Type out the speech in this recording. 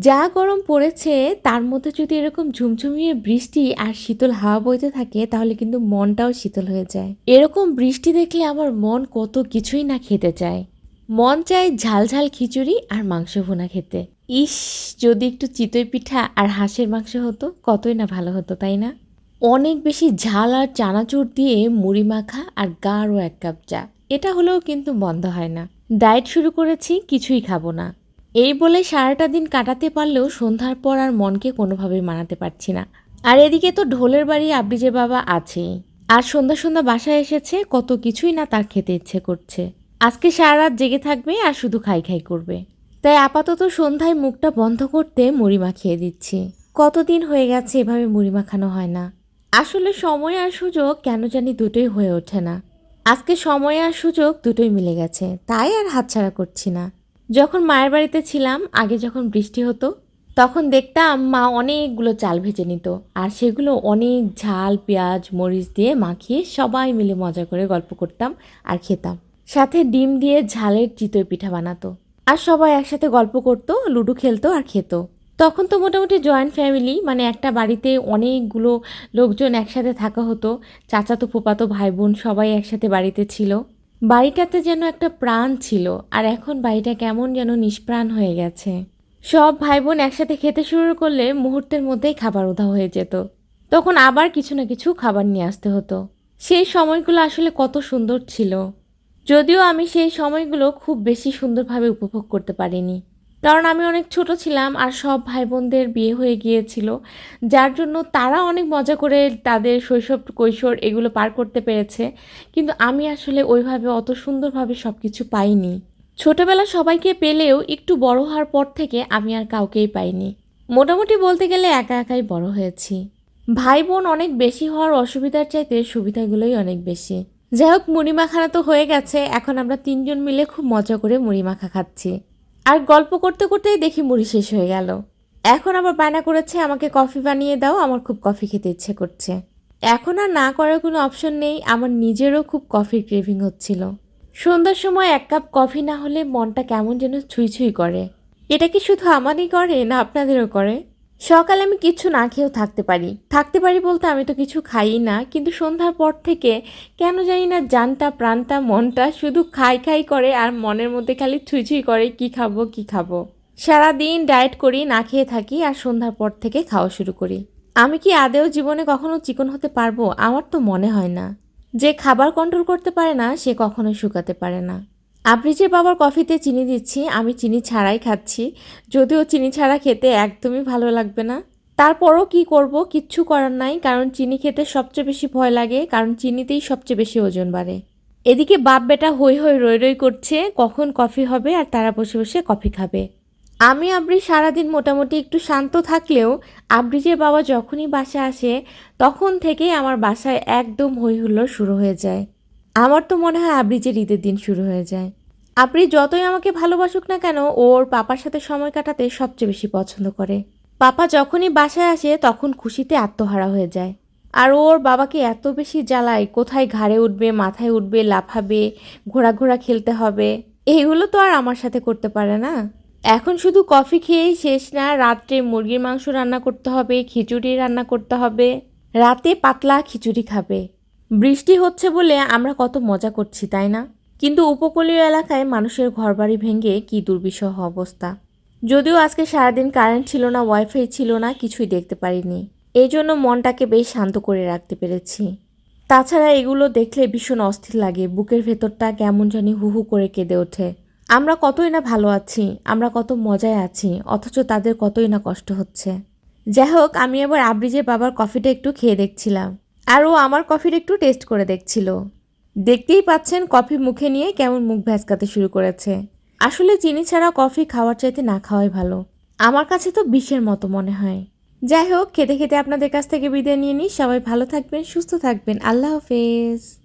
যা গরম পড়েছে, তার মধ্যে যদি এরকম ঝুমঝুমিয়ে বৃষ্টি আর শীতল হাওয়া বইতে থাকে, তাহলে কিন্তু মনটাও শীতল হয়ে যায়। এরকম বৃষ্টি দেখলে আমার মন কত কিছুই না খেতে চায়। মন চায় ঝাল ঝাল খিচুড়ি আর মাংস ভুনা খেতে। ইস, যদি একটু চিতই পিঠা আর হাঁসের মাংস হতো, কতই না ভালো হতো, তাই না? অনেক বেশি ঝাল আর চানাচুর দিয়ে মুড়ি মাখা আর গাঢ় এক কাপ চা। এটা হলেও কিন্তু বন্ধ হয় না। ডায়েট শুরু করেছি, কিছুই খাব না। এই বলে সারাটা দিন কাটাতে পারলেও সন্ধ্যার পর আর মনকে কোনোভাবেই মানাতে পারছি না। আর এদিকে তো ঢোলের বাড়ি আবৃজের বাবা আছেই। আর সন্ধ্যা সন্ধ্যা বাসায় এসেছে, কত কিছুই না তার খেতে ইচ্ছে করছে। আজকে সারা রাত জেগে থাকবে আর শুধু খাই খাই করবে। তাই আপাতত সন্ধ্যায় মুখটা বন্ধ করতে মুড়ি মাখিয়ে দিচ্ছি। কতদিন হয়ে গেছে এভাবে মুড়ি মাখানো হয় না। আসলে সময় আর সুযোগ কেন জানি দুটোই হয়ে ওঠে না। আজকে সময় আর সুযোগ দুটোই মিলে গেছে, তাই আর হাতছাড়া করছি না। যখন মায়ের বাড়িতে ছিলাম, আগে যখন বৃষ্টি হতো, তখন দেখতাম মা অনেকগুলো চাল ভেজে নিত। আর সেগুলো অনেক ঝাল, পেঁয়াজ, মরিচ দিয়ে মাখিয়ে সবাই মিলে মজা করে গল্প করতাম আর খেতাম। সাথে ডিম দিয়ে ঝালের চিতই পিঠা বানাতো। আর সবাই একসাথে গল্প করতো, লুডো খেলতো আর খেত। তখন তো মোটামুটি জয়েন্ট ফ্যামিলি মানে একটা বাড়িতে অনেকগুলো লোকজন একসাথে থাকা হতো। চাচাতো, ফুপাতো ভাই বোন সবাই একসাথে বাড়িতে ছিল। বাড়িটাতে যেন একটা প্রাণ ছিল, আর এখন বাড়িটা কেমন যেন নিষ্প্রাণ হয়ে গেছে। সব ভাই বোন একসাথে খেতে শুরু করলে মুহূর্তের মধ্যেই খাবার উধাও হয়ে যেত। তখন আবার কিছু না কিছু খাবার নিয়ে আসতে হতো। সেই সময়গুলো আসলে কত সুন্দর ছিল। যদিও আমি সেই সময়গুলো খুব বেশি সুন্দরভাবে উপভোগ করতে পারিনি। কারণ আমি অনেক ছোট ছিলাম আর সব ভাই বোনদের বিয়ে হয়ে গিয়েছিল, যার জন্য তারা অনেক মজা করে তাদের শৈশব কৈশোর এগুলো পার করতে পেরেছে। কিন্তু আমি আসলে ওইভাবে অত সুন্দরভাবে সব কিছু পাইনি। ছোটবেলা সবাইকে পেলেও একটু বড় হওয়ার পর থেকে আমি আর কাউকেই পাইনি। মোটামুটি বলতে গেলে একা একাই বড় হয়েছি। ভাই বোন অনেক বেশি হওয়ার অসুবিধার চাইতে সুবিধাগুলোই অনেক বেশি। যাই হোক মুড়ি মাখানা তো হয়ে গেছে, এখন আমরা তিনজন মিলে খুব মজা করে মুড়ি মাখা খাচ্ছি। আর গল্প করতে করতেই দেখি মুড়ি শেষ হয়ে গেল। এখন আবার বায়না করেছে, আমাকে কফি বানিয়ে দাও, আমার খুব কফি খেতে ইচ্ছে করছে। এখন আর না করার কোনো অপশন নেই, আমার নিজেরও খুব কফির ক্রেভিং হচ্ছিল। সন্ধ্যার সময় এক কাপ কফি না হলে মনটা কেমন যেন ছুঁই ছুঁই করে। এটা কি শুধু আমারই করে না আপনাদেরও করে? সকালে আমি কিছু না খেয়েও থাকতে পারি। থাকতে পারি বলতে আমি তো কিছু খাই না, কিন্তু সন্ধ্যার পর থেকে কেন জানি না জানটা, প্রাণটা, মনটা শুধু খাই খাই করে আর মনের মধ্যে খালি ছুঁই করে কি খাব কি খাব। সারাদিন ডায়েট করি, না খেয়ে থাকি আর সন্ধ্যার পর থেকে খাওয়া শুরু করি। আমি কি আদেও জীবনে কখনো চিকন হতে পারব? আমার তো মনে হয় না। যে খাবার কন্ট্রোল করতে পারে না, সে কখনোই শুকাতে পারে না। আবৃজের বাবার কফিতে চিনি দিচ্ছি, আমি চিনি ছাড়াই খাচ্ছি। যদিও চিনি ছাড়া খেতে একদমই ভালো লাগবে না। তারপরও কি করব, কিচ্ছু করার নাই, কারণ চিনি খেতে সবচেয়ে বেশি ভয় লাগে, কারণ চিনিতেই সবচেয়ে বেশি ওজন বাড়ে। এদিকে বাপ বেটা হই হই রই রই করছে, কখন কফি হবে আর তারা বসে বসে কফি খাবে। আমি আবরি সারাদিন মোটামুটি একটু শান্ত থাকলেও আবরিজের বাবা যখনই বাসা আসে, তখন থেকেই আমার বাসায় একদম হই হুল্লোড় শুরু হয়ে যায়। আমার তো মনে হয় আবরিজের ঈদের দিন শুরু হয়ে যায়। আপনি যতই আমাকে ভালোবাসুক না কেন, ওর পাপার সাথে সময় কাটাতে সবচেয়ে বেশি পছন্দ করে। পাপা যখনই বাসায় আসে, তখন খুশিতে আত্মহারা হয়ে যায়। আর ওর বাবাকে এত বেশি জ্বালায়, কোথায় ঘাড়ে উঠবে, মাথায় উঠবে, লাফাবে ঘোরা ঘোরা খেলতে হবে এইগুলো তো আর আমার সাথে করতে পারে না। এখন শুধু কফি খেয়েই শেষ না, রাত্রে মুরগির মাংস রান্না করতে হবে, খিচুড়ি রান্না করতে হবে, রাতে পাতলা খিচুড়ি খাবে। বৃষ্টি হচ্ছে বলে আমরা কত মজা করছি, তাই না? কিন্তু উপকূলীয় এলাকায় মানুষের ঘরবাড়ি ভেঙে কি দুর্বিষহ অবস্থা। যদিও আজকে সারাদিন কারেন্ট ছিল না ওয়াইফাই ছিল না, কিছুই দেখতে পারিনি। এই জন্য মনটাকে বেশ শান্ত করে রাখতে পেরেছি। তাছাড়া এগুলো দেখলে ভীষণ অস্থির লাগে, বুকের ভেতরটা কেমন জানি হু হু করে কেঁদে ওঠে। আমরা কতই না ভালো আছি, আমরা কত মজায় আছি, অথচ তাদের কতই না কষ্ট হচ্ছে। যাই হোক, আমি এবার আবরিজের বাবার কফিটা একটু খেয়ে দেখছিলাম। আর ও আমার কফির একটু টেস্ট করে দেখছিল। দেখতেই পাচ্ছেন কফি মুখে নিয়ে কেমন মুখ ভ্যাসকাতে শুরু করেছে। আসলে চিনি ছাড়া কফি খাওয়ার চাইতে না খাওয়াই ভালো। আমার কাছে তো বিষের মতো মনে হয়। যাই হোক, খেতে খেতে আপনাদের কাছ থেকে বিদায় নিয়ে নিই। সবাই ভালো থাকবেন, সুস্থ থাকবেন। আল্লাহ হাফেজ।